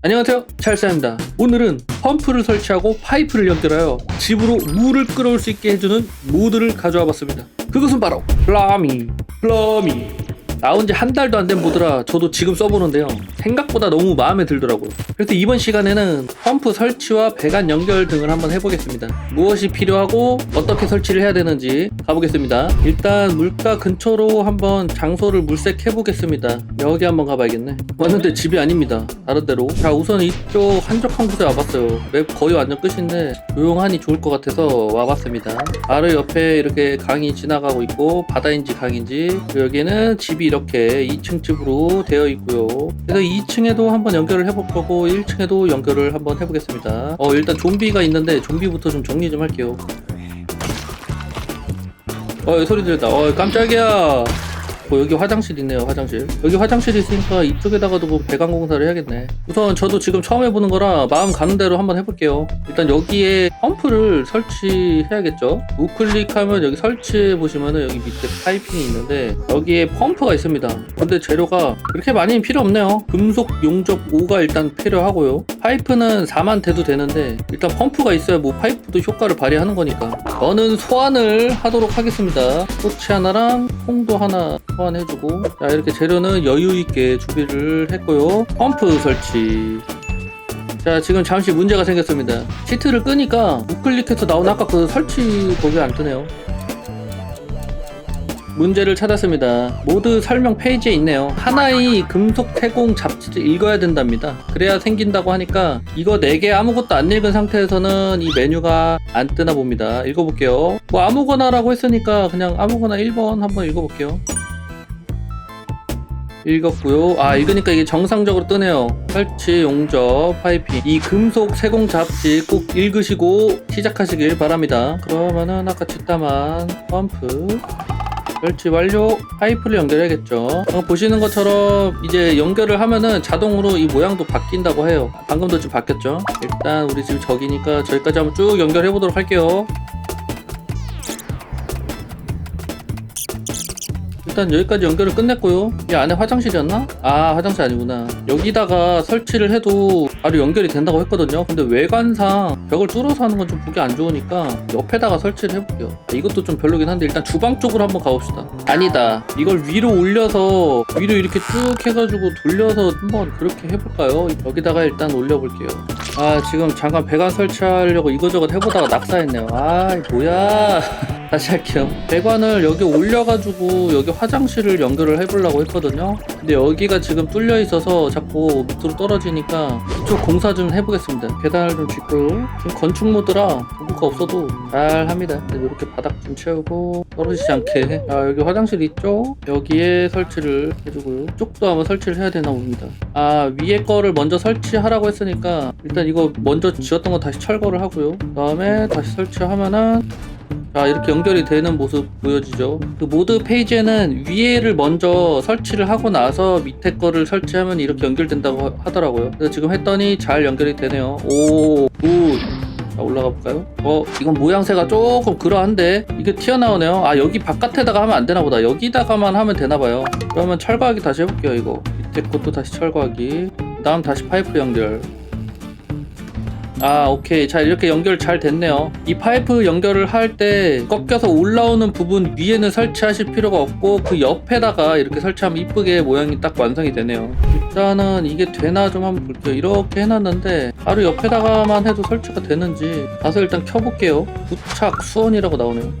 안녕하세요. 찰사입니다. 오늘은 펌프를 설치하고 파이프를 연결하여 집으로 물을 끌어올 수 있게 해주는 모드를 가져와 봤습니다. 그것은 바로 플라미. 플라미 나온 지 한 달도 안 된 모드라. 저도 지금 써보는데요. 생각보다 너무 마음에 들더라고요. 그래서 이번 시간에는 펌프 설치와 배관 연결 등을 한번 해보겠습니다. 무엇이 필요하고 어떻게 설치를 해야 되는지 가보겠습니다. 일단 물가 근처로 한번 장소를 물색해 보겠습니다. 여기 한번 가봐야겠네. 왔는데 집이 아닙니다. 다른 데로. 자 우선 이쪽 한적한 곳에 와봤어요. 맵 거의 완전 끝인데 조용하니 좋을 것 같아서 와봤습니다. 바로 옆에 이렇게 강이 지나가고 있고 바다인지 강인지 여기는 집이 이렇게 2층 집으로 되어 있고요. 그래서 2층에도 한번 연결을 해볼 거고 1층에도 연결을 한번 해보겠습니다. 어 일단 좀비가 있는데 좀비부터 좀 정리 좀 할게요. 어 소리 들렸다. 어 깜짝이야 어, 여기 화장실 있네요 화장실. 여기 화장실이 있으니까 이쪽에다가도 뭐 배관 공사를 해야겠네. 우선 저도 지금 처음 해보는 거라 마음 가는 대로 한번 해볼게요. 일단 여기에 펌프를 설치해야겠죠? 우클릭하면 여기 설치해 보시면은 여기 밑에 파이핑이 있는데 여기에 펌프가 있습니다. 근데 재료가 그렇게 많이 필요 없네요. 금속 용접 5가 일단 필요하고요. 파이프는 4만 돼도 되는데 일단 펌프가 있어야 뭐 파이프도 효과를 발휘하는 거니까. 저는 소환을 하도록 하겠습니다. 토치 하나랑 통도 하나 소환해주고. 자 이렇게 재료는 여유 있게 준비를 했고요. 펌프 설치. 자 지금 잠시 문제가 생겼습니다. 시트를 끄니까 우클릭해서 나온 아까 그 설치 거기 안 뜨네요 문제를 찾았습니다. 모드 설명 페이지에 있네요. 하나의 금속 태공 잡지를 읽어야 된답니다. 그래야 생긴다고 하니까 이거 4개 아무것도 안 읽은 상태에서는 이 메뉴가 안 뜨나 봅니다. 읽어볼게요. 뭐 아무거나라고 했으니까 그냥 아무거나 1번 한번 읽어볼게요. 읽었고요. 아 읽으니까 이게 정상적으로 뜨네요. 설치, 용접, 파이핑. 이 금속 세공 잡지 꼭 읽으시고 시작하시길 바랍니다. 그러면은 아까 뒷담한 펌프 설치 완료 파이프를 연결해야겠죠. 어, 보시는 것처럼 이제 연결을 하면은 자동으로 이 모양도 바뀐다고 해요. 방금도 좀 바뀌었죠? 일단 우리 집 저기니까 저기까지 한번 쭉 연결해 보도록 할게요. 일단 여기까지 연결을 끝냈고요. 이 안에 화장실이었나? 아 화장실 아니구나. 여기다가 설치를 해도 바로 연결이 된다고 했거든요. 근데 외관상 벽을 뚫어서 하는 건 좀 보기 안 좋으니까 옆에다가 설치를 해볼게요. 아, 이것도 좀 별로긴 한데 일단 주방 쪽으로 한번 가봅시다. 아니다. 이걸 위로 올려서 위로 이렇게 쭉 해가지고 돌려서 한번 그렇게 해볼까요? 여기다가 일단 올려볼게요. 아 지금 잠깐 배관 설치하려고 이거저것 해보다가 낙사했네요. 아 뭐야. 다시 할게요. 배관을 여기 올려가지고 여기 화장실을 연결을 해보려고 했거든요. 근데 여기가 지금 뚫려 있어서 자꾸 밑으로 떨어지니까 이쪽 공사 좀 해보겠습니다. 계단을 좀 짓고 지금 건축 모드라 도구가 없어도 잘 합니다. 이렇게 바닥 좀 채우고 떨어지지 않게. 아 여기 화장실 있죠? 여기에 설치를 해주고요. 이쪽도 아마 설치를 해야 되나 봅니다. 아 위에 거를 먼저 설치하라고 했으니까 일단 이거 먼저 지었던 거 다시 철거를 하고요. 그 다음에 다시 설치하면은 자 이렇게 연결이 되는 모습 보여지죠. 그 모드 페이지에는 위에를 먼저 설치를 하고 나서 밑에 거를 설치하면 이렇게 연결된다고 하- 하더라고요. 그래서 지금 했더니 잘 연결이 되네요. 오굿. 자 올라가 볼까요? 어 이건 모양새가 조금 그러한데 이게 튀어나오네요. 아 여기 바깥에다가 하면 안 되나 보다. 여기다가만 하면 되나 봐요. 그러면 철거하기 다시 해볼게요 이거. 밑에 것도 다시 철거하기. 그 다음 다시 파이프 연결 아 오케이. 자 이렇게 연결 잘 됐네요. 이 파이프 연결을 할 때 꺾여서 올라오는 부분 위에는 설치하실 필요가 없고 그 옆에다가 이렇게 설치하면 이쁘게 모양이 딱 완성이 되네요. 일단은 이게 되나 좀 한번 볼게요. 이렇게 해놨는데 바로 옆에다가만 해도 설치가 되는지 가서 일단 켜볼게요. 부착 수원이라고 나오네요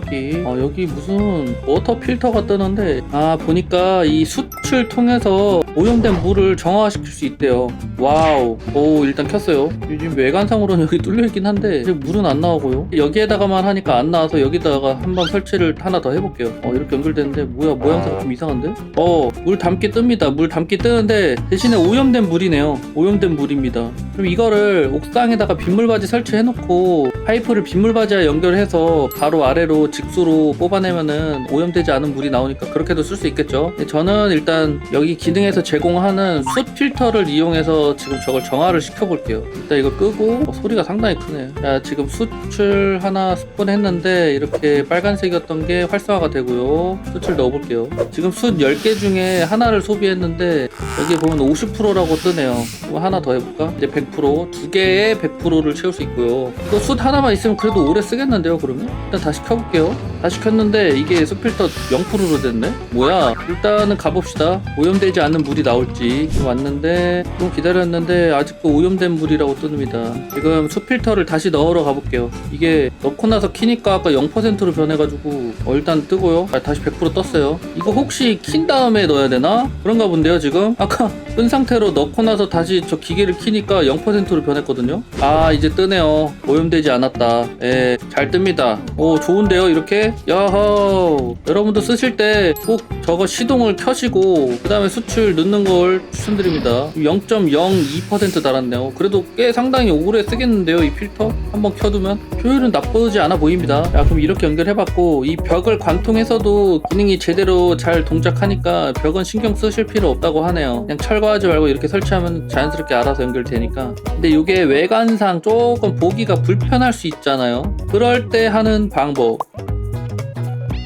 켜기 어, 여기 무슨 워터 필터가 뜨는데 아 보니까 이 수출 통해서 오염된 물을 정화시킬 수 있대요. 와우. 오 일단 켰어요. 지금 외관상으로는 여기 뚫려있긴 한데 지금 물은 안 나오고요. 여기에다가만 하니까 안 나와서 여기다가 한번 설치를 하나 더 해볼게요. 어 이렇게 연결되는데 뭐야 모양새가 좀 이상한데? 어 물 담기 뜹니다. 물 담기 뜨는데 대신에 오염된 물이네요. 오염된 물입니다. 그럼 이거를 옥상에다가 빗물바지 설치해놓고 파이프를 빗물바지와 연결해서 바로 아래로 직수로 뽑아내면은 오염되지 않은 물이 나오니까 그렇게도 쓸 수 있겠죠 근데 저는 일단 여기 기능에서 제공하는 숯 필터를 이용해서 지금 저걸 정화를 시켜볼게요. 일단 이거 끄고 어, 소리가 상당히 크네. 자 지금 숯을 하나 스폰 했는데 이렇게 빨간색이었던 게 활성화가 되고요. 숯을 넣어볼게요. 지금 숯 10개 중에 하나를 소비했는데 여기 보면 50%라고 뜨네요. 하나 더 해볼까? 이제 100%, 두 개의 100%를 채울 수 있고요. 이거 숯 하나만 있으면 그래도 오래 쓰겠는데요, 그러면? 일단 다시 켜볼 게요. 다 시 켰는데 이게 숯 필터 0%로 됐네? 뭐야? 일단은 가봅시다. 오염되지 않는 물이 나올지. 왔는데, 좀 기다렸는데, 아직도 오염된 물이라고 뜹니다. 지금 숯 필터를 다시 넣으러 가볼게요. 이게 넣고 나서 키니까 아까 0%로 변해가지고, 어, 일단 뜨고요. 아, 다시 100% 떴어요. 이거 혹시 킨 다음에 넣어야 되나? 그런가 본데요, 지금? 아까 끈 상태로 넣고 나서 다시 저 기계를 키니까 0%로 변했거든요. 아, 이제 뜨네요. 오염되지 않았다. 예, 잘 뜹니다. 오, 좋은데요, 이렇게? 야호! 여러분도 쓰실 때 꼭 저거 시동을 켜시고, 그 다음에 수출 넣는 걸 추천드립니다. 0.02% 달았네요. 그래도 꽤 상당히 오래 쓰겠는데요, 이 필터? 한번 켜두면? 효율은 나쁘지 않아 보입니다. 자, 그럼 이렇게 연결해봤고, 이 벽을 관통해서도 기능이 제대로 잘 동작하니까 벽은 신경 쓰실 필요 없다고 하네요. 그냥 철거하지 말고 이렇게 설치하면 자연스럽게 알아서 연결되니까. 근데 이게 외관상 조금 보기가 불편할 수 있잖아요. 그럴 때 하는 방법.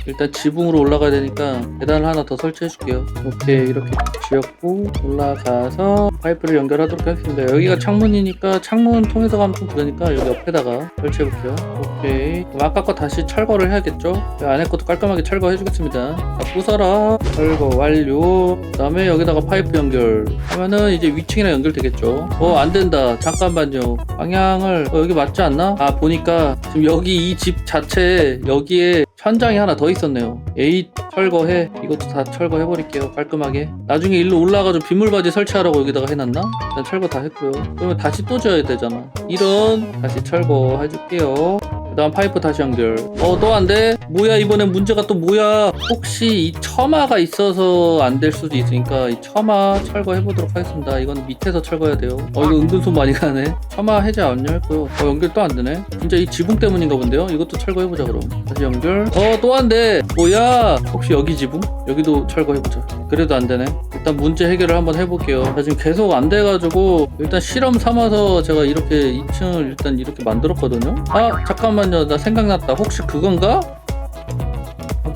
일단 지붕으로 올라가야 되니까 계단을 하나 더 설치해 줄게요. 오케이 이렇게 지었고 올라가서 파이프를 연결하도록 하겠습니다. 여기가 창문이니까 창문 통해서 가면 좀 그러니까 여기 옆에다가 설치해 볼게요. 오케이. 아까 거 다시 철거를 해야겠죠? 이 안에 것도 깔끔하게 철거해 주겠습니다. 자 부숴라. 철거 완료. 그 다음에 여기다가 파이프 연결. 하면은 이제 위층이랑 연결되겠죠? 어 안된다. 잠깐만요. 방향을 어, 여기 맞지 않나? 아 보니까 지금 여기 이 집 자체에 여기에 천장이 하나 더 있었네요. 에이 철거해. 이것도 다 철거해 버릴게요. 깔끔하게. 나중에 일로 올라가서 빗물바지 설치하라고 여기다가 해놨나? 일단 철거 다 했고요. 그러면 다시 또 지어야 되잖아. 이런 다시 철거 해줄게요. 그다음 파이프 다시 연결. 어 또 안 돼? 뭐야 이번엔 문제가 또 뭐야? 혹시 이 처마가 있어서 안 될 수도 있으니까 이 처마 철거해 보도록 하겠습니다. 이건 밑에서 철거해야 돼요. 어 이거 은근 손 많이 가네. 처마 해제 완료했고요. 어 연결 또 안 되네. 진짜 이 지붕 때문인가 본데요. 이것도 철거해 보자 그럼. 다시 연결. 어 또 안 돼. 뭐야? 혹시 여기 지붕? 여기도 철거해 보자. 그래도 안 되네. 일단 문제 해결을 한번 해볼게요. 나 지금 계속 안 돼가지고 일단 실험 삼아서 제가 이렇게 2층을 일단 이렇게 만들었거든요. 아 잠깐만 요. 나 생각났다. 혹시 그건가?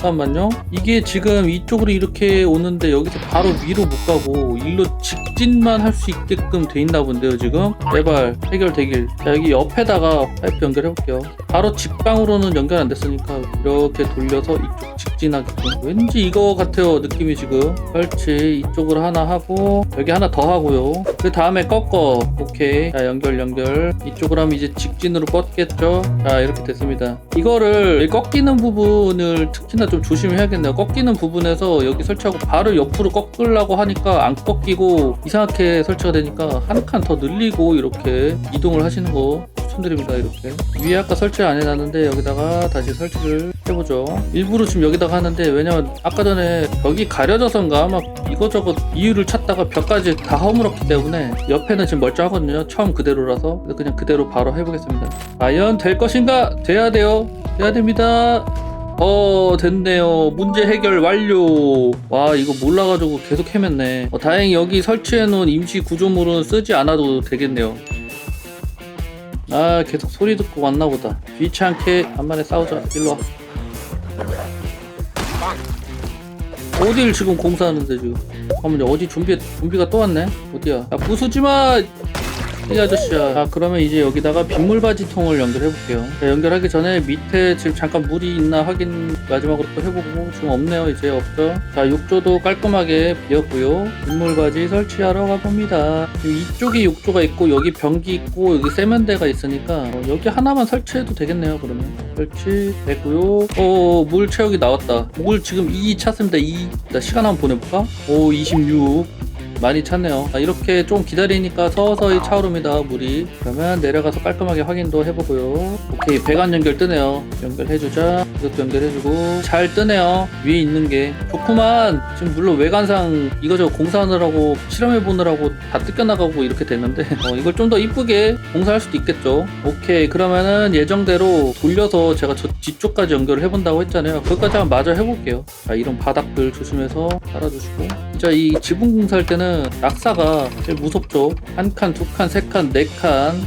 잠깐만요. 이게 지금 이쪽으로 이렇게 오는데 여기서 바로 위로 못 가고 일로 직진만 할 수 있게끔 돼 있나 본데요 지금. 제발 해결되길. 자 여기 옆에다가 파이프 연결해 볼게요. 바로 직방으로는 연결 안 됐으니까 이렇게 돌려서 이쪽 직진하게끔. 왠지 이거 같아요 느낌이 지금. 설치 이쪽으로 하나 하고 여기 하나 더 하고요. 그 다음에 꺾어. 오케이. 자 연결 연결. 이쪽으로 하면 이제 직진으로 뻗겠죠. 자 이렇게 됐습니다. 이거를 꺾이는 부분을 특히나 좀 조심해야겠네요. 꺾이는 부분에서 여기 설치하고 바로 옆으로 꺾으려고 하니까 안 꺾이고 이상하게 설치가 되니까 한 칸 더 늘리고 이렇게 이동을 하시는 거 추천드립니다. 이렇게 위에 아까 설치 안 해놨는데 여기다가 다시 설치를 해보죠. 일부러 지금 여기다가 하는데 왜냐면 아까 전에 벽이 가려져서인가 막 이것저것 이유를 찾다가 벽까지 다 허물었기 때문에 옆에는 지금 멀쩡하거든요. 처음 그대로라서 그냥 그대로 바로 해보겠습니다. 과연 될 것인가? 돼야 돼요. 돼야 됩니다. 어 됐네요. 문제 해결 완료. 와 이거 몰라가지고 계속 헤맸네. 어, 다행히 여기 설치해놓은 임시 구조물은 쓰지 않아도 되겠네요. 아 계속 소리 듣고 왔나 보다. 귀찮게 간만에 싸우자. 일로와. 어딜 지금 공사하는데 지금? 잠깐만요. 어디 좀비 좀비가 또 왔네? 어디야? 야 부수지마 이 아저씨야. 자, 그러면 이제 여기다가 빗물 바지 통을 연결해 볼게요. 연결하기 전에 밑에 지금 잠깐 물이 있나 확인 마지막으로 또 해보고 지금 없네요. 이제 없죠. 자, 욕조도 깔끔하게 비었고요. 빗물 바지 설치하러 가봅니다. 이쪽에 욕조가 있고 여기 변기 있고 여기 세면대가 있으니까 어, 여기 하나만 설치해도 되겠네요. 그러면 설치 되고요. 어, 물 채우기 나왔다. 물 지금 2 찼습니다. 2. 자, 시간 한번 보내볼까? 오, 26. 많이 찼네요. 아, 이렇게 좀 기다리니까 서서히 차오릅니다, 물이. 그러면 내려가서 깔끔하게 확인도 해보고요. 오케이, 배관 연결 뜨네요. 연결해주자. 이것도 연결해주고 잘 뜨네요. 위에 있는 게. 좋구만. 지금 물론 외관상 이거저거 공사하느라고 실험해보느라고 다 뜯겨나가고 이렇게 됐는데 어, 이걸 좀 더 이쁘게 공사할 수도 있겠죠. 오케이. 그러면은 예정대로 돌려서 제가 저 뒤쪽까지 연결을 해본다고 했잖아요. 그것까지 한번 마저 해볼게요. 자 이런 바닥들 조심해서 깔아주시고. 진짜 이 지붕 공사할 때는 낙사가 제일 무섭죠. 한 칸, 두 칸, 세 칸, 네 칸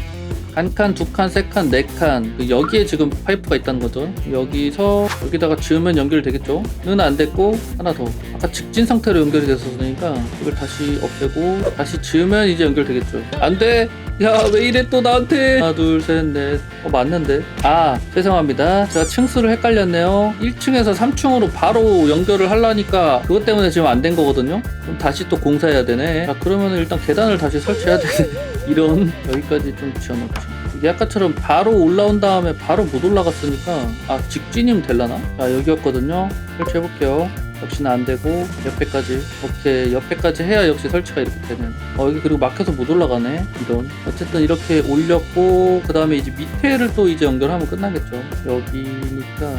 한 칸, 두 칸, 세 칸, 네 칸. 그 여기에 지금 파이프가 있다는 거죠. 여기서 여기다가 지으면 연결되겠죠. 는 안 됐고 하나 더. 아까 직진 상태로 연결이 됐었으니까 이걸 다시 없애고 다시 지으면 이제 연결되겠죠. 안 돼. 야 왜 이래 또 나한테 하나 둘 셋 넷 어 맞는데 아 죄송합니다 제가 층수를 헷갈렸네요 1층에서 3층으로 바로 연결을 하려니까 그것 때문에 지금 안 된 거거든요 그럼 다시 또 공사해야 되네 자 그러면 일단 계단을 다시 설치해야 되네 이런 여기까지 좀 지어놓자 이게 아까처럼 바로 올라온 다음에 바로 못 올라갔으니까 아 직진이면 될라나? 자 여기였거든요. 설치해볼게요. 역시나 안 되고 옆에까지. 오케이. 옆에까지 해야 역시 설치가 이렇게 되는. 어 여기 그리고 막혀서 못 올라가네 이런. 어쨌든 이렇게 올렸고 그 다음에 이제 밑에를 또 이제 연결하면 끝나겠죠. 여기니까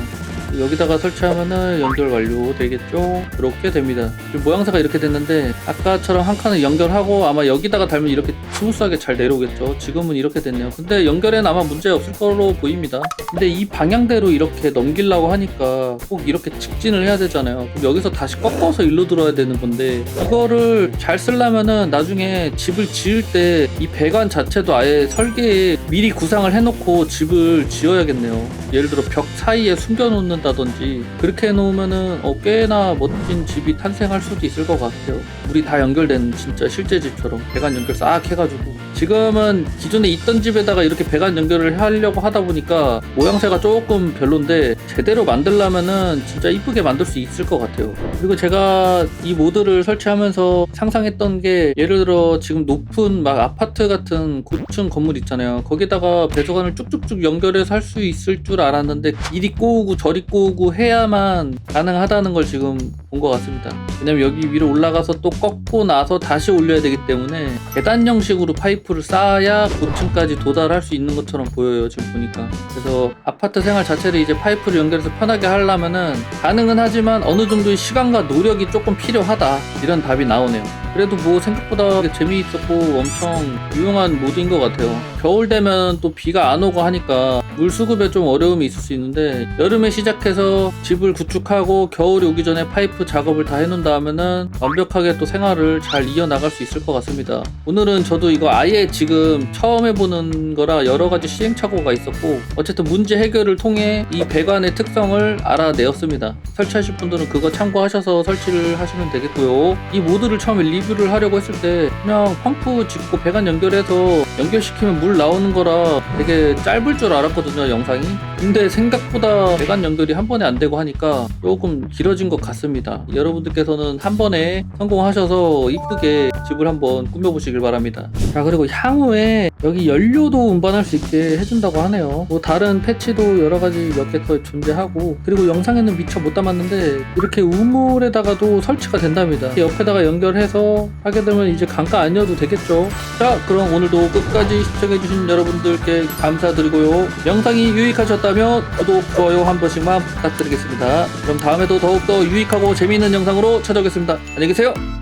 여기다가 설치하면은 연결 완료 되겠죠? 그렇게 됩니다. 모양새가 이렇게 됐는데 아까처럼 한 칸을 연결하고 아마 여기다가 달면 이렇게 스무스하게 잘 내려오겠죠? 지금은 이렇게 됐네요. 근데 연결에는 아마 문제 없을 거로 보입니다. 근데 이 방향대로 이렇게 넘기려고 하니까 꼭 이렇게 직진을 해야 되잖아요. 그럼 여기서 다시 꺾어서 일로 들어야 되는 건데 이거를 잘 쓰려면은 나중에 집을 지을 때 이 배관 자체도 아예 설계에 미리 구상을 해놓고 집을 지어야겠네요. 예를 들어 벽 사이에 숨겨놓는다 든지 그렇게 해놓으면은 어, 꽤나 멋진 집이 탄생할 수도 있을 것 같아요. 우리 다 연결된 진짜 실제 집처럼 배관 연결 싹 해가지고 지금은 기존에 있던 집에다가 이렇게 배관 연결을 하려고 하다 보니까 모양새가 조금 별론데 제대로 만들려면은 진짜 이쁘게 만들 수 있을 것 같아요. 그리고 제가 이 모드를 설치하면서 상상했던 게 예를 들어 지금 높은 막 아파트 같은 고층 건물 있잖아요. 거기다가 배수관을 쭉쭉쭉 연결해서 할 수 있을 줄 알았는데 이리 꼬우고 저리 꼬우고 해야만 가능하다는 걸 지금 본 것 같습니다. 왜냐면 여기 위로 올라가서 또 꺾고 나서 다시 올려야 되기 때문에 계단 형식으로 파이프 를 쌓아야 고층까지 도달할 수 있는 것처럼 보여요 지금 보니까. 그래서 아파트 생활 자체를 이제 파이프를 연결해서 편하게 하려면은 가능은 하지만 어느 정도의 시간과 노력이 조금 필요하다. 이런 답이 나오네요 그래도 뭐 생각보다 재미있었고 엄청 유용한 모드인 것 같아요 겨울 되면 또 비가 안 오고 하니까 물 수급에 좀 어려움이 있을 수 있는데 여름에 시작해서 집을 구축하고 겨울이 오기 전에 파이프 작업을 다 해놓은 다음에는 완벽하게 또 생활을 잘 이어나갈 수 있을 것 같습니다. 오늘은 저도 이거 아예 지금 처음 해보는 거라 여러 가지 시행착오가 있었고 어쨌든 문제 해결을 통해 이 배관의 특성을 알아내었습니다. 설치하실 분들은 그거 참고하셔서 설치를 하시면 되겠고요. 이 모드를 처음에 리뷰 를 하려고 했을 때 그냥 펌프 짓고 배관 연결해서 연결시키면 물 나오는 거라 되게 짧을 줄 알았거든요 영상이. 근데 생각보다 배관 연결이 한 번에 안 되고 하니까 조금 길어진 것 같습니다. 여러분들께서는 한 번에 성공하셔서 이쁘게 집을 한번 꾸며보시길 바랍니다. 자 그리고 향후에 여기 연료도 운반할 수 있게 해준다고 하네요. 뭐 다른 패치도 여러 가지 몇 개 더 존재하고 그리고 영상에는 미처 못 담았는데 이렇게 우물에다가도 설치가 된답니다. 옆에다가 연결해서 하게 되면 이제 강가 아니어도 되겠죠? 자 그럼 오늘도 끝까지 시청해주신 여러분들께 감사드리고요. 영상이 유익하셨다면 구독, 좋아요 한 번씩만 부탁드리겠습니다. 그럼 다음에도 더욱더 유익하고 재미있는 영상으로 찾아오겠습니다. 안녕히 계세요